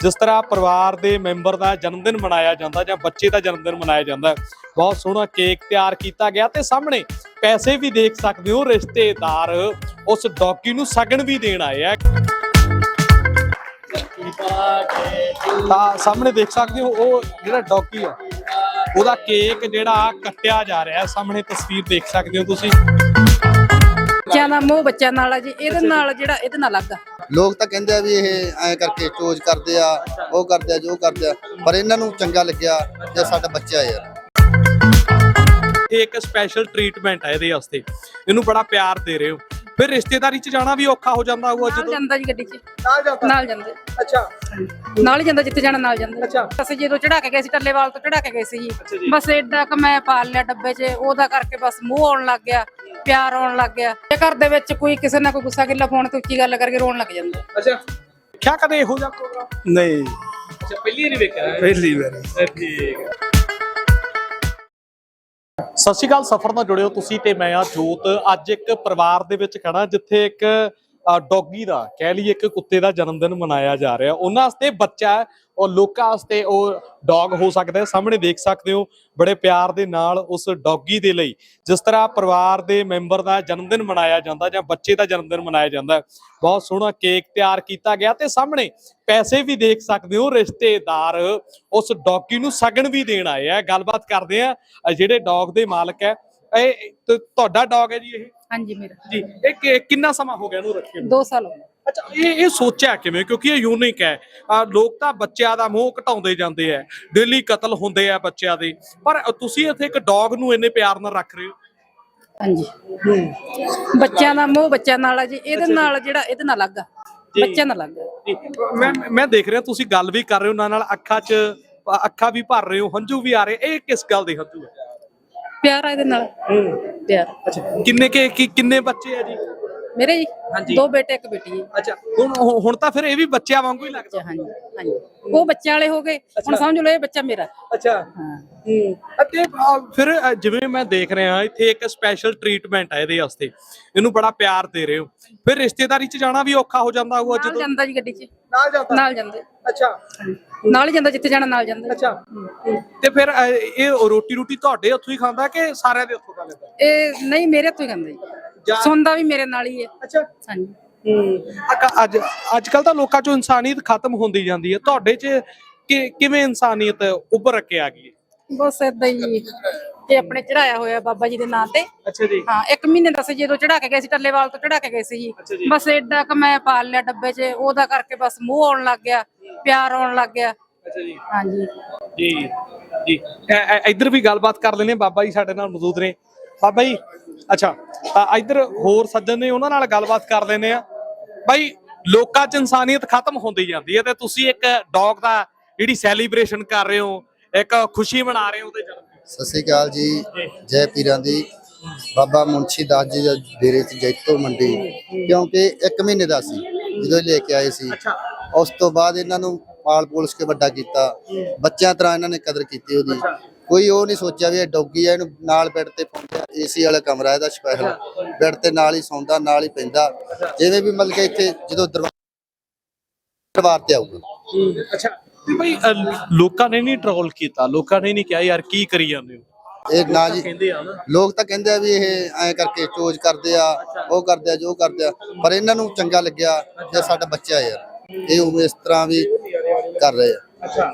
ਜਿਸ ਤਰ੍ਹਾਂ ਪਰਿਵਾਰ ਦੇ ਮੈਂਬਰ ਦਾ ਜਨਮ ਦਿਨ ਮਨਾਇਆ ਜਾਂਦਾ ਜਾਂ ਬੱਚੇ ਦਾ ਜਨਮ ਦਿਨ ਮਨਾਇਆ ਜਾਂਦਾ। ਬਹੁਤ ਸੋਹਣਾ ਕੇਕ ਤਿਆਰ ਕੀਤਾ ਗਿਆ ਤੇ ਸਾਹਮਣੇ ਪੈਸੇ ਵੀ ਦੇਖ ਸਕਦੇ ਹੋ ਰਿਸ਼ਤੇਦਾਰ ਉਸ ਡੌਗੀ ਨੂੰ ਸਗਨ ਵੀ ਦੇਣ ਆਏ ਆ। ਤਾਂ ਸਾਹਮਣੇ ਦੇਖ ਸਕਦੇ ਹੋ ਉਹ ਜਿਹੜਾ ਡੌਗੀ ਆ ਉਹਦਾ ਕੇਕ ਜਿਹੜਾ ਕੱਟਿਆ ਜਾ ਰਿਹਾ ਹੈ ਸਾਹਮਣੇ ਤਸਵੀਰ ਦੇਖ ਸਕਦੇ ਹੋ ਤੁਸੀਂ। ਬੱਚਿਆਂ ਦਾ ਮੋਹ ਬੱਚਿਆਂ ਨਾਲ ਆ ਜੀ ਇਹਦੇ ਨਾਲ ਜਿਹੜਾ ਇਹਦੇ ਨਾਲ ਅਲੱਗ ਆ। ਲੋਕ ਤਾਂ ਕਹਿੰਦੇ ਆ ਵੀ ਇਹ ਐ ਕਰਕੇ ਚੋਜ ਕਰਦੇ ਆ, ਉਹ ਕਰਦੇ ਆ, ਜੋ ਕਰਦੇ ਆ, ਪਰ ਇਹਨਾਂ ਨੂੰ ਚੰਗਾ ਲੱਗਿਆ ਜੇ ਸਾਡਾ ਬੱਚਾ ਯਾਰ। ਇਹ ਇੱਕ ਸਪੈਸ਼ਲ ਟ੍ਰੀਟਮੈਂਟ ਹੈ ਇਹਦੇ ਵਾਸਤੇ। ਇਹਨੂੰ ਬੜਾ ਪਿਆਰ ਦੇ ਰਹੇ ਹੋ। ਫਿਰ ਰਿਸ਼ਤੇਦਾਰੀ 'ਚ ਜਾਣਾ ਵੀ ਔਖਾ ਹੋ ਜਾਂਦਾ ਹੋਊਗਾ ਨਾਲ ਜਦੋਂ? ਜਾਂਦਾ ਜੀ ਗੱਡੀ 'ਚ। ਨਾਲ ਜਾਂਦਾ? ਨਾਲ ਜਾਂਦੇ। ਅੱਛਾ। ਨਾਲ ਹੀ ਜਾਂਦਾ ਜਿੱਥੇ ਜਾਣਾ ਨਾਲ ਜਾਂਦੇ। ਅੱਛਾ। ਅਸੀਂ ਜਦੋਂ ਚੜਾ ਕੇ ਗਏ ਸੀ ਟੱਲੇਵਾਲ ਤੋਂ ਚੜਾ ਕੇ ਗਏ ਸੀ। ਅੱਛਾ ਜੀ। ਜੀ ਬਸ ਐਡਾ ਕ ਮੈਂ ਪਾਲ ਲਿਆ ਡੱਬੇ 'ਚ ਉਹਦਾ ਕਰਕੇ ਬਸ ਮੂੰਹ ਆਉਣ ਲੱਗ ਗਿਆ ਪਿਆਰ ਆਉਣ ਲੱਗ ਗਿਆ। ਤੇ ਘਰ ਦੇ ਵਿੱਚ ਕੋਈ ਕਿਸੇ ਨਾਲ ਕੋਈ ਗੁੱਸਾ ਗਿੱਲਾ ਫੋਨ ਤੇ ਉੱਚੀ ਗੱਲ ਕਰਕੇ ਰੋਣ ਲੱਗ ਜਾਂਦਾ। ਅੱਛਾ। ਕਿਆ ਕਦੇ ਇਹੋ ਜਿਹਾ ਪ੍ਰੋਗਰਾਮ? ਨਹੀਂ। ਅੱਛਾ ਪਹਿਲੀ ਵਾਰੀ ਵੇਖਿਆ ਪਹਿਲੀ ਵਾਰੀ। ਠੀਕ ਹੈ। ਸਤਿ ਸ਼੍ਰੀ ਅਕਾਲ, ਸਫਰ ਨਾਲ ਜੁੜਿਓ ਤੁਸੀਂ ਤੇ ਮੈਂ ਆ ਜੋਤ। ਅੱਜ ਇੱਕ ਪਰਿਵਾਰ ਦੇ ਵਿੱਚ ਖੜਾ ਜਿੱਥੇ ਇੱਕ ਡੌਗੀ ਦਾ, ਕਹਿ ਲਈਏ ਇੱਕ ਕੁੱਤੇ ਦਾ ਜਨਮ ਦਿਨ ਮਨਾਇਆ ਜਾ ਰਿਹਾ। ਉਹਨਾਂ ਵਾਸਤੇ ਬੱਚਾ ਹੈ ਔਰ ਲੋਕਾਂ ਵਾਸਤੇ ਉਹ ਡੌਗ ਹੋ ਸਕਦਾ ਹੈ। ਸਾਹਮਣੇ ਦੇਖ ਸਕਦੇ ਹੋ, ਬੜੇ ਪਿਆਰ ਦੇ ਨਾਲ ਉਸ ਡੌਗੀ ਦੇ ਲਈ ਜਿਸ ਤਰ੍ਹਾਂ ਪਰਿਵਾਰ ਦੇ ਮੈਂਬਰ ਦਾ ਜਨਮ ਦਿਨ ਮਨਾਇਆ ਜਾਂਦਾ ਜਾਂ ਬੱਚੇ ਦਾ ਜਨਮ ਦਿਨ ਮਨਾਇਆ ਜਾਂਦਾ ਬਹੁਤ ਸੋਹਣਾ ਕੇਕ ਤਿਆਰ ਕੀਤਾ ਗਿਆ ਤੇ ਸਾਹਮਣੇ ਪੈਸੇ ਵੀ ਦੇਖ ਸਕਦੇ ਹੋ, ਰਿਸ਼ਤੇਦਾਰ ਉਸ ਡੌਗੀ ਨੂੰ ਸਗਨ ਵੀ ਦੇਣ ਆਏ ਆ। ਗੱਲਬਾਤ ਕਰਦੇ ਆ ਜਿਹੜੇ ਡੌਗ ਦੇ ਮਾਲਕ ਹੈ ਇਹ ਤ- ਤੁਹਾਡਾ ਡੌਗ ਹੈ ਜੀ ਇਹ? ਹਾਂਜੀ ਮੇਰਾ। ਜੀ ਇਹ ਕਿ- ਕਿੰਨਾ ਸਮਾਂ ਹੋ ਗਿਆ ਇਹਨੂੰ ਰੱਖੇ ਨੂੰ? 2 ਸਾਲ ਹੋ ਗਏ। ਅੱਛਾ ਇਹ ਇਹ ਸੋਚਿਆ ਕਿਵੇਂ? ਕਿਉਂਕਿ ਇਹ ਯੂਨਿਕ ਹੈ। ਆ ਲੋਕ ਤਾਂ ਬੱਚਿਆਂ ਦਾ ਮੋਹ ਘਟਾਉਂਦੇ ਜਾਂਦੇ ਆ। ਡੇਲੀ ਕਤਲ ਹੁੰਦੇ ਆ ਬੱਚਿਆਂ ਦੇ। ਪਰ ਤੁਸੀਂ ਇੱਥੇ ਇੱਕ ਡੌਗ ਨੂੰ ਇੰਨੇ ਪਿਆਰ ਨਾਲ ਰੱਖ ਰਹੇ ਹੋ? ਹਾਂਜੀ। ਬੱਚਿਆਂ ਦਾ ਮੋਹ ਬੱਚਿਆਂ ਨਾਲ ਆ ਜੀ। ਇਹਦੇ ਨਾਲ ਜਿਹੜਾ ਇਹਦੇ ਨਾਲ ਅਲੱਗ ਆ। ਬੱਚਿਆਂ ਨਾਲ ਅਲੱਗ ਆ। ਜੀ, ਮੈਂ ਮੈਂ ਦੇਖ ਰਿਹਾ ਤੁਸੀਂ ਗੱਲ ਵੀ ਕਰ ਰਹੇ ਹੋ। ਨਾਲ ਨਾਲ ਅੱਖਾਂ 'ਚ ਅ, ਅੱਖਾਂ ਵੀ ਭਰ ਰਹੇ ਹੋ। ਹੰਝੂ ਵੀ ਆ ਰਹੇ। ਇਹ ਕਿਸ ਗੱਲ ਦੇ ਹੰਝੂ ਹੈ ਪਿਆਰ ਆ ਇਹਦੇ ਨਾਲ? ਪਿਆਰ ਅੱਛਾ। ਕਿੰਨੇ ਕੇ ਕੀ- ਕਿੰਨੇ ਬੱਚੇ ਆ ਜੀ? ਮੇਰੇ ਜੀ ਹਾਂਜੀ। ਦੋ ਬੇਟੇ ਇੱਕ ਬੇਟੀ ਹੈ। ਅੱਛਾ ਹੁਣ ਹੁਣ- ਤਾਂ ਫਿਰ ਇਹ ਵੀ ਬੱਚਿਆਂ ਵਾਂਗੂ ਹੀ ਲੱਗਦਾ। ਹਾਂਜੀ ਹਾਂਜੀ। ਉਹ ਬੱਚਿਆਂ ਵਾਲੇ ਹੋ ਗਏ ਹੁਣ ਸਮਝ ਲਓ ਇਹ ਬੱਚਾ ਮੇਰਾ। ਅੱਛਾ। ਹਾਂ। ਅਤੇ ਅ, ਫਿਰ ਅ, ਜਿਵੇਂ ਮੈਂ ਦੇਖ ਰਿਹਾ ਇੱਥੇ ਇੱਕ ਸਪੈਸ਼ਲ ਟ੍ਰੀਟਮੈਂਟ ਹੈ ਇਹਦੇ ਵਾਸਤੇ। ਇਹਨੂੰ ਬੜਾ ਪਿਆਰ ਦੇ ਰਹੇ ਹੋ। ਫਿਰ ਰਿਸ਼ਤੇਦਾਰੀ 'ਚ ਜਾਣਾ ਵੀ ਔਖਾ ਹੋ ਜਾਂਦਾ ਹੋਊਗਾ ਨਾਲ ਜਦੋਂ ਜਾਂਦਾ ਜੀ ਗੱਡੀ 'ਚ। ਨਾਲ ਜਾਂਦਾ? ਨਾਲ ਜਾਂਦੇ। ਅੱਛਾ। ਨਾਲ ਹੀ ਜਾਂਦਾ ਜਿੱਥੇ ਜਾਣਾ ਨਾਲ ਜਾਂਦੇ। ਅੱਛਾ। ਤੇ ਫਿਰ ਅ, ਇਹ ਰੋਟੀ ਰੋਟੀ ਤੁਹਾਡੇ ਉੱਥੋਂ ਹੀ ਖਾਂਦਾ ਕਿ ਸਾਰਿਆਂ ਦੇ ਉੱਥੋਂ ਖਾ ਲੈਂਦਾ? ਇਹ ਨਹੀਂ ਮੇਰੇ ਤੋਂ ਹੀ ਖਾਂਦਾ ਜੀ। ਸੌਂਦਾ ਵੀ ਮੇਰੇ ਨਾਲ ਹੀ ਹੈ। ਅੱਛਾ। ਹਾਂਜੀ। ਅੱਜ ਅੱਜ ਕੱਲ ਤਾਂ ਲੋਕਾਂ 'ਚੋਂ ਇਨਸਾਨੀਅਤ ਖਤਮ ਹੁੰਦੀ ਜਾਂਦੀ ਹੈ। ਤੁਹਾਡੇ 'ਚ ਕਿ- ਕਿਵੇਂ ਇਨਸਾਨੀਅਤ ਉੱਭਰ ਕੇ ਆ ਗਈ ਹੈ? ਬਸ ਏਦਾਂ ਹੀ ਇਹ ਆਪਣੇ ਚੜਾਇਆ ਹੋਇਆ ਬਾਬਾ ਜੀ ਦੇ ਨਾਂ ਤੇ। ਅੱਛਾ ਜੀ। ਹਾਂ ਇੱਕ ਮਹੀਨੇ ਦਾ ਸੀ ਜਦੋਂ ਚੜਾ ਕੇ ਗਏ ਸੀ ਟੱਲੇਵਾਲ ਤੋਂ ਚੜਾ ਕੇ ਗਏ ਸੀ ਜੀ। ਬਸ ਐਡਾ ਕ ਮੈਂ ਪਾਲ ਲਿਆ ਡੱਬੇ 'ਚ। ਉਹਦਾ ਕਰਕੇ ਬਸ ਮੂੰਹ ਆਉਣ ਲੱਗ ਗਿਆ ਪਿਆਰ ਆਉਣ ਲੱਗ ਗਿਆ। ਅੱਛਾ ਜੀ। ਹਾਂਜੀ। ਜੀ। ਜੀ। ਇੱਧਰ ਵੀ ਗੱਲਬਾਤ ਕਰ ਲੈਨੇ ਬਾਬਾ ਜੀ ਸਾਡੇ ਨਾਲ ਮੌਜੂਦ ਨੇ। ਬਾਬਾ ਜੀ ਅੱਛਾ ਤਾਂ ਇੱਧਰ ਹੋਰ ਸੱਜਣ ਨੇ ਉਹਨਾਂ ਨਾਲ ਗੱਲਬਾਤ ਕਰ ਲੈਨੇ ਆ। ਬਾਈ ਲੋਕਾਂ 'ਚ ਇਨਸਾਨੀਅਤ ਖਤਮ ਹੁੰਦੀ ਜਾਂਦੀ ਹੈ ਤੇ ਤੁਸੀਂ ਇੱਕ ਡੌਗ ਦਾ ਜਿਹੜੀ ਸੈਲੀਬ੍ਰੇਸ਼ਨ ਕਰ ਰਹੇ ਹੋ ਇੱਕ ਖੁਸ਼ੀ ਮਨਾ ਰਹੇ ਹੋ ਉਹਦੇ ਜਨਮ ਸਤਿ ਸ੍ਰੀ ਅਕਾਲ ਜੀ। ਜੈ ਪੀਰਾਂ ਦੀ। ਬਾਬਾ ਮੁੰਸ਼ੀ ਦਾਸ ਜੀ ਦੇ ਡੇਰੇ ਚ ਜੈਤੋ ਮੰਡੀ। ਕਿਉਂਕਿ 1 ਮਹੀਨੇ ਦਾ ਸੀ ਜਦੋਂ ਲੈ ਕੇ ਆਏ ਸੀ। ਉਸ ਤੋਂ ਬਾਅਦ ਇਹਨਾਂ ਨੂੰ ਪਾਲ ਪੋਲਸ ਕੇ ਵੱਡਾ ਕੀਤਾ। ਬੱਚਿਆਂ ਤਰ੍ਹਾਂ ਇਹਨਾਂ ਨੇ ਕਦਰ ਕੀਤੀ ਉਹਦੀ। ਕੋਈ ਉਹ ਨਹੀਂ ਸੋਚਿਆ ਵੀ ਇਹ ਡੌਗੀ ਆ ਇਹਨੂੰ ਨਾਲ ਬੈੱਡ ਤੇ ਪਾਉਂਦੇ ਏਸੀ ਵਾਲਾ ਕਮਰਾ ਇਹਦਾ ਸਪੈਸ਼ਲ ਬੈੱਡ ਤੇ ਨਾਲ ਹੀ ਸੌਂਦਾ ਨਾਲ ਹੀ ਪੈਂਦਾ। ਜਿਵੇਂ ਵੀ ਮਤਲਬ ਕਿ ਇੱਥੇ ਜਦੋਂ ਦਰਬਾਰ ਤੇ ਆਊਗਾ। ਅੱਛਾ। ਤੇ ਅ, ਲੋਕਾਂ ਨੇ ਨਹੀਂ ਟਰੋਲ ਕੀਤਾ ਲੋਕਾਂ ਨੇ ਨਹੀਂ ਕਿਹਾ ਯਾਰ ਕੀ ਕਰੀ ਜਾਂਦੇ ਹੋ? ਇਹ ਨਾ ਜੀ। ਲੋਕ ਤਾਂ ਕਹਿੰਦੇ ਆ ਵੀ ਇਹ ਐ ਕਰਕੇ ਚੋਜ ਕਰਦੇ ਆ ਉਹ ਕਰਦੇ ਆ ਜੋ ਕਰਦੇ ਆ। ਪਰ ਇਹਨਾਂ ਨੂੰ ਚੰਗਾ ਲੱਗਿਆ ਜੇ ਸਾਡਾ ਬੱਚਾ ਯਾਰ। ਇਹ ਉਹ ਇਸ ਤਰ੍ਹਾਂ ਵੀ ਕਰ ਰਹੇ ਆ। ਅੱਛਾ।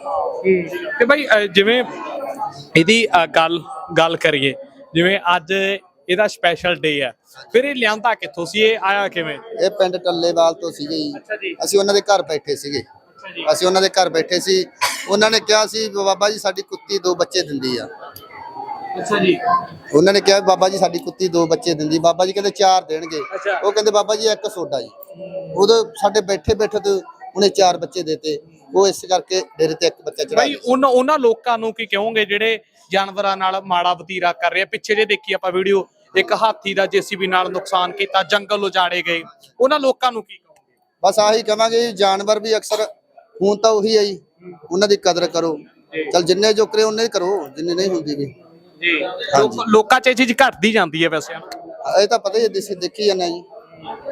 ਤੇ ਭਾਈ ਜਿਵੇਂ ਇਹਦੀ ਗੱਲ ਗੱਲ ਕਰੀਏ। ਜਿਵੇਂ ਅੱਜ ਇਹਦਾ ਸਪੈਸ਼ਲ ਡੇ ਹੈ। ਫਿਰ ਇਹ ਲਿਆਂਦਾ ਕਿੱਥੋਂ ਸੀ? ਇਹ ਆਇਆ ਕਿਵੇਂ? ਇਹ ਪਿੰਡ ਟੱਲੇਵਾਲ ਤੋਂ ਸੀਗੇ ਜੀ। ਅਸੀਂ ਉਹਨਾਂ ਦੇ ਘਰ ਬੈਠੇ ਸੀਗੇ। ਅਸੀਂ ਉਹਨਾਂ ਦੇ ਘਰ ਬੈਠੇ ਸੀ। ਉਹਨਾਂ ਨੇ ਕਿਹਾ ਸੀ ਬਾਬਾ ਜੀ ਸਾਡੀ ਕੁੱਤੀ ਦੋ ਬੱਚੇ ਦਿੰਦੀ ਆ। ਅੱਛਾ ਜੀ। ਉਹਨਾਂ ਨੇ ਕਿਹਾ ਬਾਬਾ ਜੀ ਸਾਡੀ ਕੁੱਤੀ ਦੋ ਬੱਚੇ ਦਿੰਦੀ। ਬਾਬਾ ਜੀ ਕਹਿੰਦੇ ਚਾਰ ਦੇਣਗੇ। ਉਹ ਕਹਿੰਦੇ ਬਾਬਾ ਜੀ ਇੱਕ ਸੋਡਾ ਜੀ। ਉਦੋਂ ਸਾਡੇ ਬੈਠੇ ਬੈਠੇ ਤੇ ਉਹਨੇ ਚਾਰ ਬੱਚੇ ਦੇਤੇ। ਉਹ ਇਸ ਕਰਕੇ ਡੇਰੇ ਤੇ ਇੱਕ ਬੱਚਾ ਚੜਾ ਭਾਈ ਉਹਨਾਂ ਉਹਨਾਂ ਲੋਕਾਂ ਨੂੰ ਕੀ ਕਹੋਗੇ ਜਿਹੜੇ ਜਾਨਵਰਾਂ ਨਾਲ ਮਾੜਾ ਵਤੀਰਾ ਕਰ ਰਹੇ ਆ? ਪਿੱਛੇ ਜੇ ਦੇਖੀ ਆਪਾਂ ਵੀਡੀਓ ਇੱਕ ਹਾਥੀ ਦਾ ਜੀਸੀਬੀ ਨਾਲ ਨੁਕਸਾਨ ਕੀਤਾ ਜੰਗਲ ਉਜਾੜੇ ਗਏ। ਉਹਨਾਂ ਲੋਕਾਂ ਨੂੰ ਕੀ ਕਹੋਗੇ? ਬਸ ਆਹੀ ਕਵਾਂਗੇ ਜੀ, ਜਾਨਵਰ ਵੀ ਅਕਸਰ ਹੁਣ ਤਾਂ ਉਹੀ ਜੀ। ਉਹਨਾਂ ਦੀ ਕਦਰ ਕਰੋ। ਚਲ ਜਿੰਨੇ ਜੋ ਕਰੇ ਉਹਨੇ ਕਰੋ ਜਿੰਨੇ ਨਹੀਂ ਹੁੰਦੀ ਵੀ। ਜੀ। ਲੋਕਾਂ 'ਚ ਇਹ ਚੀਜ਼ ਘਟਦੀ ਜਾਂਦੀ ਹੈ ਵੈਸੇ। ਇਹ ਤਾਂ ਪਤਾ ਹੀ ਹੈ, ਦੇਖੀ ਜਾਂਦੇ ਜੀ।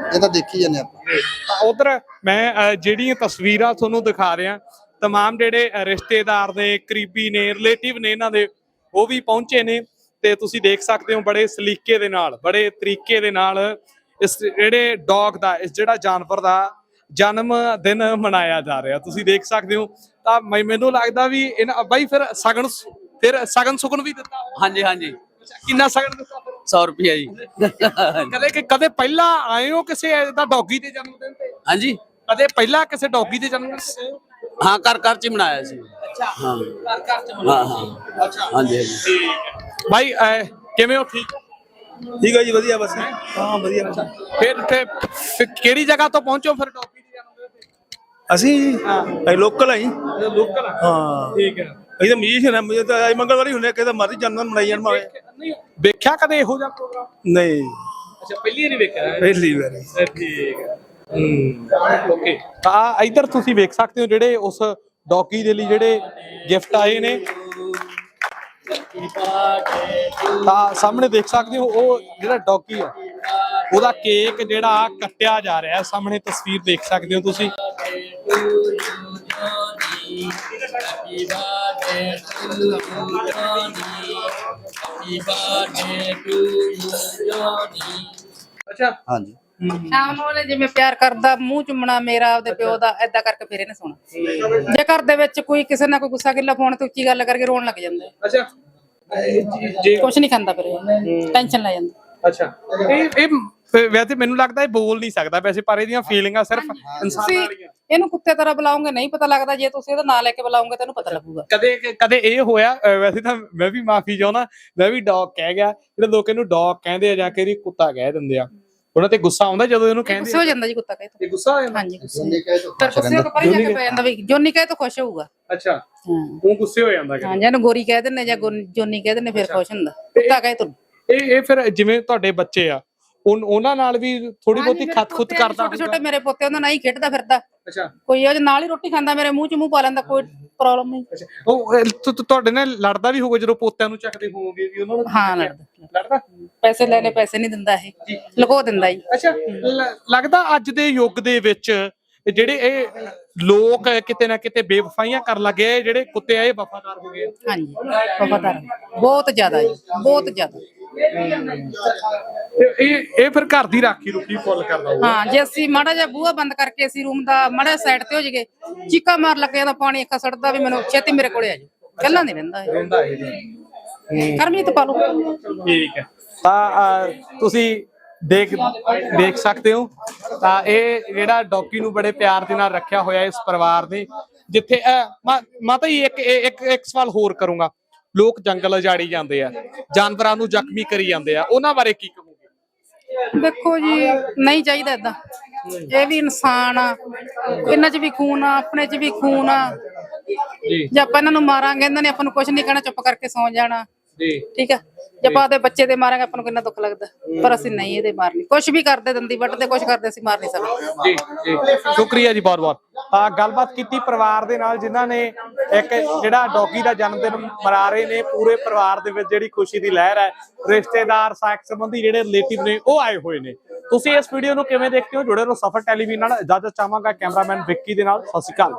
ਇਹ ਤਾਂ ਦੇਖੀ ਜਾਂਦੇ ਆਪਾਂ ਤਾਂ ਉਧਰ ਮੈਂ ਅ, ਜਿਹੜੀਆਂ ਤਸਵੀਰਾਂ ਤੁਹਾਨੂੰ ਦਿਖਾ ਰਿਹਾ तमाम ਜਿਹੜੇ ਅ, ਰਿਸ਼ਤੇਦਾਰ ਨੇ ਕਰੀਬੀ ਨੇ ਰਿਲੇਟਿਵ ਨੇ ਇਹਨਾਂ ਦੇ ਉਹ ਵੀ ਪਹੁੰਚੇ ਨੇ ਤੇ ਤੁਸੀਂ ਦੇਖ ਸਕਦੇ ਹੋ ਬੜੇ ਸਲੀਕੇ ਦੇ ਨਾਲ ਬੜੇ ਤਰੀਕੇ ਦੇ ਨਾਲ ਇਸ ਜਿਹੜੇ ਡੌਗ ਦਾ ਇਸ ਜਿਹੜਾ ਜਾਨਵਰ ਦਾ ਜਨਮ ਦਿਨ ਮਨਾਇਆ ਜਾ ਰਿਹਾ ਤੁਸੀਂ ਦੇਖ ਸਕਦੇ ਹੋ ਤਾਂ ਮੈਂ- ਮੈਨੂੰ ਲੱਗਦਾ ਵੀ ਇਹਨਾਂ ਬਾਈ ਫਿਰ ਸਗਨ ਫਿਰ ਸਗਨ ਸੁਗਨ ਵੀ ਦਿੱਤਾ ਹਾਂਜੀ ਹਾਂਜੀ ਕਿੰਨਾ ਸਗਨ ਦਿੱਤਾ ਫਿਰ? 100 ਰੁਪਿਆ ਜੀ। ਕਦੇ ਕਿ ਕਦੇ ਪਹਿਲਾਂ ਆਏ ਹੋ ਕਿਸੇ ਦਾ ਡੌਗੀ ਦੇ ਜਨਮ ਦਿਨ ਤੇ? ਹਾਂਜੀ। ਕਦੇ ਪਹਿਲਾਂ ਕਿਸੇ ਡੌਗੀ ਦੇ ਜਨਮ ਦਿਨ ਤੇ? ਆਏ ਹੋ? ਹਾਂ ਕਰ ਕਰ ਚ ਹੀ ਮਨਾਇਆ ਸੀ। ਹਾਂ। ਘਰ ਘਰ ਚ ਹਾਂ ਹਾਂ। ਅੱਛਾ। ਹਾਂਜੀ ਹਾਂਜੀ। ਠੀਕ ਹੈ ਭਾਈ ਅਹ, ਕਿਵੇਂ ਹੋ? ਠੀਕ? ਠੀਕ ਹੈ ਜੀ ਵਧੀਆ ਬਸ। ਹਾਂ? ਵਧੀਆ। ਬਸ ਫਿਰ ਤੇ ਫਿਰ ਕਿਹੜੀ ਜਗ੍ਹਾ ਤੋਂ ਪਹੁੰਚੋ ਫਿਰ ਡੌਗੀ ਦੇ ਜਨਮ ਦਿਨ ਤੇ? ਅਸੀਂ ਲੋਕਲ ਆਈ ਲੋਕਲ ਹਾਂ। ਠੀਕ ਹੈ। ਅਸੀਂ ਤਾਂ ਮਜੀਸ਼ੀਅਨ ਹੈ ਮੁਝੇ ਤਾਂ ਆਈ ਮੰਗਲਵਾਰੀ ਹੁੰਨੇ ਕਿਤੇ ਮਰਜ਼ੀ ਜਨਮ ਮਨਾਈ ਜਾਣ ਨਹੀਂ ਵੇਖਿਆ ਕਦੇ ਇਹੋ ਜਿਹਾ ਪ੍ਰੋਗਰਾਮ? ਨਹੀਂ। ਅੱਛਾ ਪਹਿਲੀ ਨਹੀਂ ਵੇਖਿਆ ਪਹਿਲੀ ਵਾਰੀ। ਠੀਕ ਹੈ। ਓਕੇ। ਤਾਂ ਇੱਧਰ ਤੁਸੀਂ ਵੇਖ ਸਕਦੇ ਹੋ ਜਿਹੜੇ ਉਸ ਡੌਗੀ ਦੇ ਲਈ ਜਿਹੜੇ ਗਿਫਟ ਆਏ ਨੇ। ਤਾਂ ਸਾਹਮਣੇ ਦੇਖ ਸਕਦੇ ਹੋ ਉਹ ਜਿਹੜਾ ਡੌਗੀ ਆ ਉਹਦਾ ਕੇਕ ਜਿਹੜਾ ਕੱਟਿਆ ਜਾ ਰਿਹਾ ਹੈ। ਸਾਹਮਣੇ ਤਸਵੀਰ ਦੇਖ ਸਕਦੇ ਹੋ ਤੁਸੀਂ। ਅੱਛਾ। ਹਾਂਜੀ। ਸ਼ਾਮ ਨੂੰ ਉਹਨੇ ਜਿਵੇਂ ਪਿਆਰ ਕਰਦਾ ਮੂੰਹ ਚੁੰਮਣਾ ਮੇਰਾ ਉਹਦੇ ਪਿਓ ਦਾ ਐਦਾਂ ਕਰਕੇ ਫਿਰ ਇਹਨੇ ਸੋਣਾ। ਜੇ ਘਰ ਦੇ ਵਿੱਚ ਕੋਈ ਕਿਸੇ ਨਾਲ ਕੋਈ ਗੁੱਸਾ ਗਿੱਲਾ ਫੋਨ ਤੇ ਉੱਚੀ ਗੱਲ ਕਰਕੇ ਰੋਣ ਲੱਗ ਜਾਂਦਾ। ਅੱਛਾ। ਜੀ ਕੁਛ ਨਹੀਂ ਖਾਂਦਾ ਫਿਰ ਟੈਨਸ਼ਨ ਲੈ ਜਾਂਦਾ। ਅੱਛਾ। ਇਹ ਇਹ ਫਿਰ ਵੈਸੇ ਮੈਨੂੰ ਲੱਗਦਾ ਇਹ ਬੋਲ ਨਹੀਂ ਸਕਦਾ ਵੈਸੇ ਪਰ ਇਹਦੀਆਂ ਫੀਲਿੰਗਾਂ ਸਿਰਫ ਇਨਸਾਨ ਤੁਸੀਂ ਵਾਲੀਆਂ। ਇਹਨੂੰ ਕੁੱਤੇ ਤਰ੍ਹਾਂ ਬੁਲਾਓਗੇ ਨਹੀਂ ਪਤਾ ਲੱਗਦਾ ਜੇ ਤੁਸੀਂ ਇਹਦਾ ਨਾਂ ਲੈ ਕੇ ਬੁਲਾਓਗੇ ਤੈਨੂੰ ਪਤਾ ਲੱਗੂਗਾ। ਕਦੇ ਕਦੇ ਇਹ ਹੋਇਆ ਅਹ ਵੈਸੇ ਤਾਂ ਮੈਂ ਵੀ ਮਾਫੀ ਚਾਹੁੰਦਾ ਮੈਂ ਵੀ ਡੌਗ ਕਹਿ ਗਿਆ ਜਿਹੜੇ ਲੋਕ ਇਹਨੂੰ ਡੌਗ ਕਹਿੰਦੇ ਆ ਜਾਂ ਕਿ ਇਹਦੀ ਕੁੱਤਾ ਕਹਿ ਦਿੰਦੇ ਆ ਉਹਨਾਂ ਤੇ ਗੁੱਸਾ ਆਉਂਦਾ ਜਦੋਂ ਇਹਨੂੰ ਕਹਿੰਦੇ ਗੁੱਸੇ ਹੋ ਜਾਂਦਾ ਜੀ ਕੁੱਤਾ ਕਹੇ ਤੋਂ। ਇਹ ਗੁੱਸਾ ਆ ਜਾਂਦਾ? ਹਾਂਜੀ। ਗੁੱਸੇ ਜੋਨੀ ਕਹੇ ਤਾਂ ਖੁਸ਼ ਗੁੱਸੇ ਰਹਿੰਦਾ ਕੋ ਪਰੇ ਜਾ ਕੇ ਪੈ ਜਾਂਦਾ ਵੀ ਜੋਨੀ ਕਹੇ ਤਾਂ ਖੁਸ਼ ਹੋਊਗਾ। ਅੱਛਾ। ਹਾਂ। ਉਹ ਗੁੱਸੇ ਹੋ ਜਾਂਦਾ ਹਾਂ ਜਿਹਨੂੰ ਗੋਰੀ ਕਹਿ ਦਿੰਦੇ ਜਾਂ ਗੋਨ- ਜੋਨੀ ਕਹਿ ਦਿੰਦੇ ਫਿਰ ਖੁਸ਼ ਹੁੰਦਾ। ਕੁੱਤਾ ਕਹੇ ਤੋਂ। ਇਹ ਇਹ ਫਿਰ ਜਿਵੇਂ ਤੁਹਾਡੇ ਬੱਚੇ ਆ ਉਨ- ਉਹਨਾਂ ਨਾਲ ਵੀ ਥੋੜੀ ਬਹੁਤੀ ਖੱਤ ਖੁੱਤ ਕਰਦਾ ਛੋਟੇ ਛੋਟੇ ਮੇਰੇ ਪੋਤੇ ਉਹਨਾਂ ਨਾਲ ਹੀ ਖੇਡਦਾ ਫਿਰਦਾ। ਅੱਛਾ। ਕੋਈ ਉਹਦੇ ਨਾਲ ਹੀ ਰੋਟੀ ਖਾਂਦਾ ਮੇਰੇ ਮੂੰਹ 'ਚ ਮੂੰਹ ਪਾ ਲੈਂਦਾ ਕੋਈ ਪ੍ਰੋਬਲਮ ਨਹੀਂ। ਅੱਛਾ। ਉਹ ਇਹ ਤੁ- ਤੁ- ਤੁਹਾਡੇ ਨਾਲ ਲੜਦਾ ਵੀ ਹੋਊਗਾ ਜਦੋਂ ਪੋਤਿਆਂ ਨੂੰ ਚੱਕਦੇ ਹੋਵੋਗੇ ਵੀ ਉਹਨਾਂ ਨੂੰ ਹਾਂ ਲੜਦਾ। ਲੜਦਾ? ਪੈਸੇ ਲੈ ਲੈ ਪੈਸੇ ਨਹੀਂ ਦਿੰਦਾ ਇਹ। ਲੁਕੋ ਦਿੰਦਾ ਹੀ। ਅੱਛਾ ਲ- ਲੱਗਦਾ ਅੱਜ ਦੇ ਯੁੱਗ ਦੇ ਵਿੱਚ ਜਿਹੜੇ ਇਹ ਲੋਕ ਕਿਤੇ ਨਾ ਕਿਤੇ ਬੇਵਫਾਈਆਂ ਕਰਨ ਲੱਗੇ ਆ, ਜਿਹੜੇ ਕੁੱਤੇ ਆ ਇਹ ਵਫਾਦਾਰ ਹੋ ਗਏ ਆ। ਹਾਂਜੀ ਵਫਾਦਾਰ। ਬਹੁਤ ਜ਼ਿਆਦਾ ਜੀ ਬਹੁਤ ਜ਼ਿਆਦਾ। ਤੇ ਇਹ ਇਹ ਫਿਰ ਘਰ ਦੀ ਰਾਖੀ ਰੁਖੀ ਫੁੱਲ ਕਰਦਾ ਹੋਊਗਾ ਹਾਂ ਜੇ ਅਸੀਂ ਮਾੜਾ ਜਿਹਾ ਬੂਹਾ ਬੰਦ ਕਰਕੇ ਅਸੀਂ ਰੂਮ ਦਾ ਮਾੜਾ ਸਾਈਡ ਤੇ ਹੋ ਜਗੇ ਚੀਕਾ ਮਾਰ ਲੱਗੇ ਤਾਂ ਪਾਣੀ ਇੱਕ ਸੜਦਾ ਵੀ ਮੈਨੂੰ ਛੇਤੀ ਮੇਰੇ ਕੋਲੇ ਆ ਜਾ ਗੱਲਾਂ ਨਹੀਂ ਰਹਿੰਦਾ ਇਹ। ਰਹਿੰਦਾ ਇਹ ਕਰਮਜੀਤ ਪਾ ਲਓ। ਠੀਕ ਹੈ। ਤਾਂ ਅਹ, ਤੁਸੀਂ ਦੇਖ ਦੇਖ ਸਕਦੇ ਹੋ ਤਾਂ ਇਹ ਜਿਹੜਾ ਡੌਗੀ ਨੂੰ ਬੜੇ ਪਿਆਰ ਦੇ ਨਾਲ ਰੱਖਿਆ ਹੋਇਆ ਇਸ ਪਰਿਵਾਰ ਨੇ ਜਿੱਥੇ ਅਹ, ਮਾ- ਮਾਤਾ ਜੀ ਇੱਕ ਇੱਕ ਇੱਕ ਸਵਾਲ ਹੋਰ ਕਰੂੰਗਾ। ਲੋਕ ਜੰਗਲ ਉਜਾੜੀ ਜਾਂਦੇ ਆ ਜਾਨਵਰਾਂ ਨੂੰ ਜ਼ਖਮੀ ਕਰੀ ਜਾਂਦੇ ਆ। ਉਹਨਾਂ ਬਾਰੇ ਕੀ ਕਹੋਗੇ? ਦੇਖੋ ਜੀ ਨਹੀਂ ਚਾਹੀਦਾ ਇਦਾਂ ਇਹ ਵੀ ਇਨਸਾਨ ਆ। ਇਹਨਾਂ 'ਚ ਵੀ ਖੂਨ ਆ ਆਪਣੇ 'ਚ ਵੀ ਖੂਨ ਆ। ਜੀ। ਜੇ ਆਪਾਂ ਇਹਨਾਂ ਨੂੰ ਮਾਰਾਂਗੇ ਇਹਨਾਂ ਨੇ ਆਪਾਂ ਨੂੰ ਕੁਝ ਨਹੀਂ ਕਹਿਣਾ ਚੁੱਪ ਕਰਕੇ ਸੌਂ ਜਾਣਾ। ਜੀ। ਠੀਕ ਆ? ਜੇ ਆਪਾਂ ਉਹਦੇ ਬੱਚੇ ਦੇ ਮਾਰਾਂਗੇ ਆਪਾਂ ਨੂੰ ਕਿੰਨਾ ਦੁੱਖ ਲੱਗਦਾ। ਪਰ ਅਸੀਂ ਨਹੀਂ ਇਹਦੇ ਮਾਰਨੀ। ਕੁਝ ਵੀ ਕਰਦੇ ਦੰਦੀ ਵੱਟਦੇ ਕੁਝ ਕਰਦੇ ਅਸੀਂ ਮਾਰ ਨਹੀਂ ਸਕਦੇ। ਜੀ ਜੀ। ਸ਼ੁਕਰੀਆ ਜੀ ਬਹੁਤ ਬਹੁਤ ਗੱਲਬਾਤ ਕੀਤੀ ਪਰਿਵਾਰ ਦੇ ਨਾਲ, ਜਿਨ੍ਹਾਂ ਨੇ ਇੱਕ ਜਿਹੜਾ ਡੌਗੀ ਦਾ ਜਨਮ ਦਿਨ ਮਨਾ ਰਹੇ ਨੇ, ਪੂਰੇ ਪਰਿਵਾਰ ਦੇ ਵਿੱਚ ਜਿਹੜੀ ਖੁਸ਼ੀ ਦੀ ਲਹਿਰ ਹੈ, ਰਿਸ਼ਤੇਦਾਰ ਸਾਕ ਸੰਬੰਧੀ ਜਿਹੜੇ ਰਿਲੇਟਿਵ ਨੇ, ਉਹ ਆਏ ਹੋਏ ਨੇ। ਤੁਸੀਂ ਇਸ ਵੀਡੀਓ ਨੂੰ ਕਿਵੇਂ ਦੇਖਦੇ ਹੋ? ਜੁੜੇ ਰਹੋ ਸਫਰ ਟੈਲੀਵਿਜ਼ਨ ਨਾਲ। ਇਜਾਜ਼ਤ ਚਾਹਾਂਗਾ ਕੈਮਰਾਮੈਨ ਵਿੱਕੀ ਦੇ ਨਾਲ। ਸਤਿ ਸ਼੍ਰੀ ਅਕਾਲ।